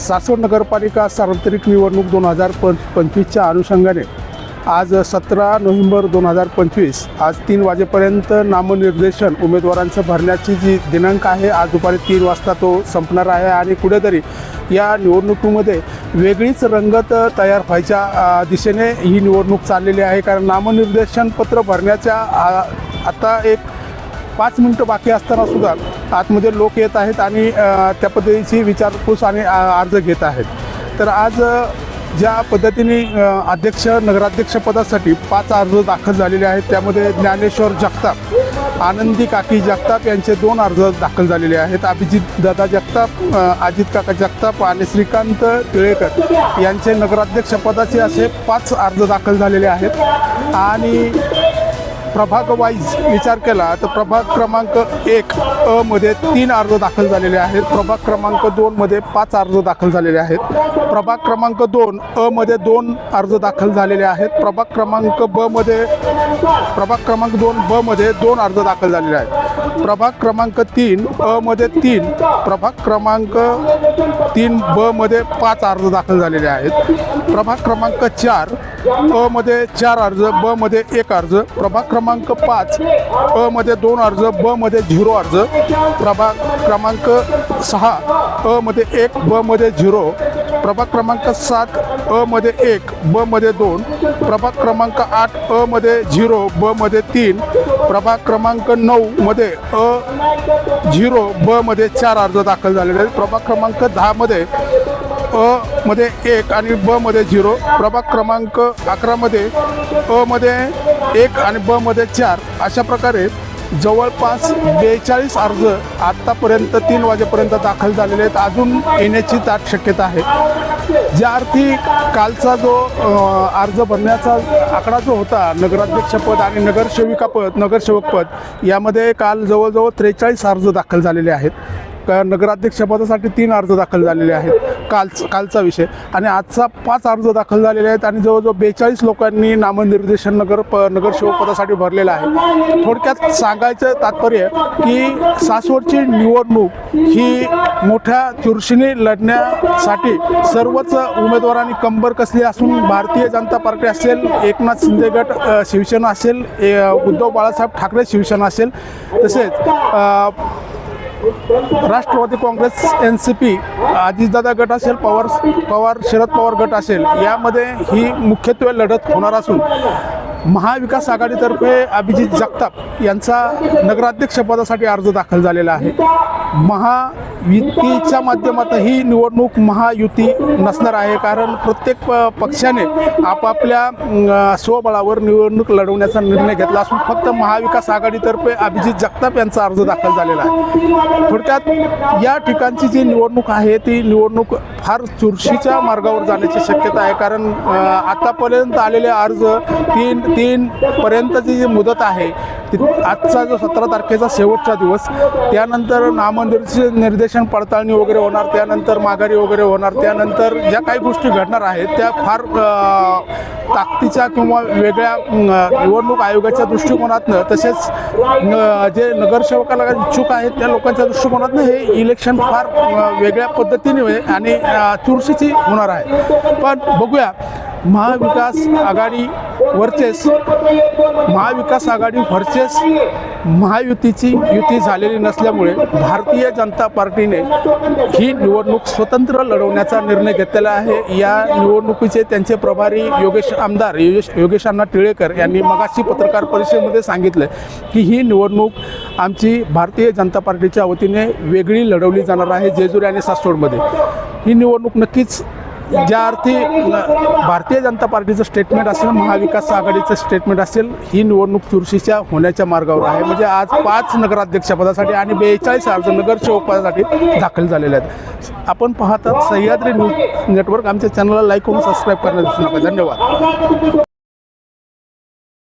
सासवड नगरपालिका सार्वत्रिक निवडणूक दोन हजार पं पंचवीसच्या अनुषंगाने आज सतरा नोव्हेंबर दोन हजार पंचवीस आज तीन वाजेपर्यंत नामनिर्देशन उमेदवारांचं भरण्याची जी दिनांक आहे आज दुपारी तीन वाजता तो संपणार आहे आणि कुठेतरी या निवडणुकीमध्ये वेगळीच रंगत तयार व्हायच्या दिशेने ही निवडणूक चाललेली आहे. कारण नामनिर्देशन पत्र भरण्याच्या आता एक पाच मिनटं बाकी असताना सुद्धा आतमध्ये लोक येत आहेत आणि त्या पद्धतीची विचारपूस आणि अर्ज घेत आहेत. तर आज ज्या पद्धतीने अध्यक्ष नगराध्यक्षपदासाठी पाच अर्ज दाखल झालेले आहेत त्यामध्ये ज्ञानेश्वर जगताप आनंदी काकी जगताप यांचे दोन अर्ज दाखल झालेले आहेत. अभिजित दादा जगताप अजित काका जगताप आणि श्रीकांत टिळेकर यांचे नगराध्यक्षपदाचे असे पाच अर्ज दाखल झालेले आहेत. आणि प्रभाग वाईज विचार केला तर प्रभाग क्रमांक एक अ मध्ये तीन अर्ज दाखल झालेले आहेत. प्रभाग क्रमांक दोनमध्ये पाच अर्ज दाखल झालेले आहेत. प्रभाग क्रमांक दोन अ मध्ये दोन अर्ज दाखल झालेले आहेत. प्रभाग क्रमांक ब मध्ये प्रभाग क्रमांक दोन ब मध्ये दोन अर्ज दाखल झालेले आहेत. प्रभाग क्रमांक तीन अ मध्ये तीन प्रभाग क्रमांक तीन ब मध्ये पाच अर्ज दाखल झालेले आहेत. प्रभाग क्रमांक चार अ मध्ये चार अर्ज ब मध्ये एक अर्ज प्रभाग क्रमांक पाच अ मध्ये दोन अर्ज ब मध्ये झिरो अर्ज प्रभाग क्रमांक सहा अ मध्ये एक ब मध्ये झिरो प्रभाग क्रमांक सात अ मध्ये एक ब मध्ये दोन प्रभाग क्रमांक आठ अ मध्ये झिरो ब मध्ये तीन प्रभाग क्रमांक नऊ मध्ये अ झिरो ब मध्ये चार अर्ज दाखल झालेले आहेत. प्रभाग क्रमांक दहामध्ये अ मध्ये एक आणि ब मध्ये झिरो प्रभाग क्रमांक अकरामध्ये अ मध्ये एक आणि ब मध्ये चार. अशा प्रकारे जवळपास बेचाळीस अर्ज आत्तापर्यंत तीन वाजेपर्यंत दाखल झालेले आहेत. अजून येण्याची दाट शक्यता आहे. ज्या अर्थी कालचा जो अर्ज भरण्याचा आकडा जो होता नगराध्यक्षपद आणि नगरसेविकापद नगरसेवकपद यामध्ये काल जवळजवळ त्रेचाळीस अर्ज दाखल झालेले आहेत. का नगराध्यक्षपदासाठी तीन अर्ज दाखल झालेले आहेत. कालच कालचा विषय. आणि आजचा पाच अर्ज दाखल झालेले आहेत आणि जवळजवळ बेचाळीस लोकांनी नामनिर्देशन नगर प नगरसेवकपदासाठी भरलेलं आहे. थोडक्यात सांगायचं तात्पर्य की सासवडची निवडणूक ही मोठ्या चुरशीने लढण्यासाठी सर्वच उमेदवारांनी कंबर कसली असून भारतीय जनता पार्टी असेल एकनाथ शिंदे गट शिवसेना असेल ए, उद्धव बाळासाहेब ठाकरे शिवसेना असेल. तसेच Rashtrawadi Congress N C P Ajitdada गट असेल पवार पवार शरद पवार गट असेल यामध्ये ही मुख्यत्वे लढत होणार असून महाविकास आघाडीतर्फे अभिजित जगताप यांचा नगराध्यक्षपदासाठी अर्ज दाखल झालेला आहे. महा युतीच्या माध्यमातून ही निवडणूक महायुती नसणार आहे. कारण प्रत्येक प पक्षाने आपापल्या स्वबळावर निवडणूक लढवण्याचा निर्णय घेतला असून फक्त महाविकास आघाडीतर्फे अभिजित जगताप यांचा अर्ज दाखल झालेला आहे. थोडक्यात या ठिकाणची जी निवडणूक आहे ती निवडणूक फार चुरशीच्या मार्गावर जाण्याची शक्यता आहे. कारण आतापर्यंत आलेले अर्ज तीन तीन पर्यंतची जी मुदत आहे ती आजचा जो सतरा तारखेचा शेवटचा दिवस त्यानंतर नामनिर्देशन निर्देशन पडताळणी वगैरे होणार त्यानंतर माघारी वगैरे होणार त्यानंतर ज्या काही गोष्टी घडणार आहेत त्या फार ताकदीच्या किंवा वेगळ्या निवडणूक आयोगाच्या दृष्टिकोनातनं तसेच न- जे नगरसेवकाला इच्छुक आहेत त्या लोकांच्या दृष्टिकोनातनं हे इलेक्शन फार वेगळ्या पद्धतीने आणि चुरशीची होणार आहे. पण बघूया महाविकास आघाडी वरचेस महाविकास आघाडी वरचेस महायुतीची युती झालेली नसल्यामुळे भारतीय जनता पार्टीने ही निवडणूक स्वतंत्र लढवण्याचा निर्णय घेतलेला आहे. या निवडणुकीचे त्यांचे प्रभारी योगेश आमदार योगेश योगेशांना टिळेकर यांनी मगाशी पत्रकार परिषदेमध्ये सांगितलं की ही निवडणूक आमची भारतीय जनता पार्टीच्या वतीने वेगळी लढवली जाणार आहे जेजुरी आणि सासवडमध्ये. ही निवडणूक नक्कीच ज्या अर्थी भारतीय जनता पार्टीचं स्टेटमेंट असेल महाविकास आघाडीचं स्टेटमेंट असेल ही निवडणूक चुरशीच्या होण्याच्या मार्गावर आहे. म्हणजे आज पाच नगराध्यक्षपदासाठी आणि बेचाळीस अर्ज नगरसेवकपदासाठी दाखल झालेले आहेत. आपण पाहतात सह्याद्री न्यूज नेटवर्क. आमच्या चॅनलला लाईक करून सबस्क्राईब करण्यास नका. धन्यवाद.